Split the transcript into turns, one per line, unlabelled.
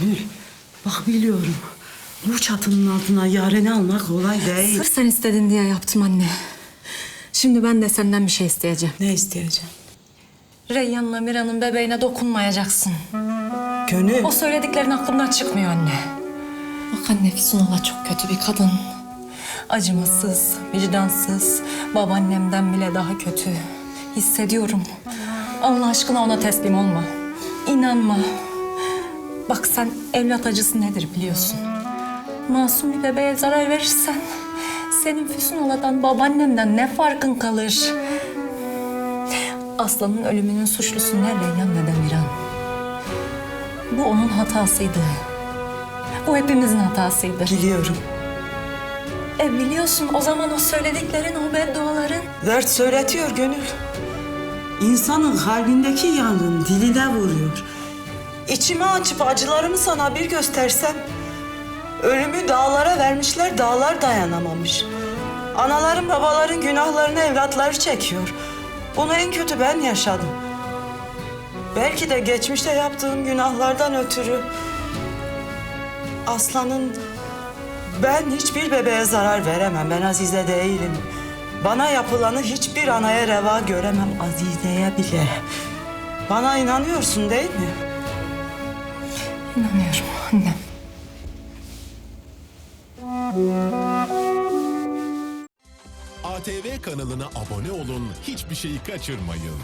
Gönül, bak biliyorum. Bu çatının altına yareni almak kolay değil.
Sırf sen istedin diye yaptım anne. Şimdi ben de senden bir şey isteyeceğim.
Ne isteyeceğim?
Reyyan'la Mira'nın bebeğine dokunmayacaksın.
Gönül,
O söylediklerin aklımdan çıkmıyor anne. Bak anne Füsun Hala çok kötü bir kadın. Acımasız, vicdansız, babaannemden bile daha kötü. Hissediyorum. Allah aşkına ona teslim olma. İnanma. Bak sen evlat acısı nedir biliyorsun. Masum bir bebeğe zarar verirsen... ...senin Füsun Hala'dan, babaannemden ne farkın kalır? Aslanın ölümünün suçlusu ne Reyyan ne de Miran. Bu onun hatasıydı. Bu hepimizin hatasıydı.
biliyorum.
E biliyorsun o zaman o söylediklerin, o bedduaların...
Dert söyletiyor Gönül. İnsanın kalbindeki yangın diline vuruyor. İçimi açıp acılarımı sana bir göstersem... Ölümü dağlara vermişler, dağlar dayanamamış. Anaların babaların günahlarını evlatları çekiyor. Bunu en kötü ben yaşadım. Belki de geçmişte yaptığım günahlardan ötürü... Aslanın ben hiçbir bebeğe zarar veremem. Ben Azize değilim. Bana yapılanı hiçbir anaya reva göremem Azize'ye bile. Bana inanıyorsun değil mi?
İnanıyorum annem.
ATV kanalına abone olun, hiçbir şeyi kaçırmayın.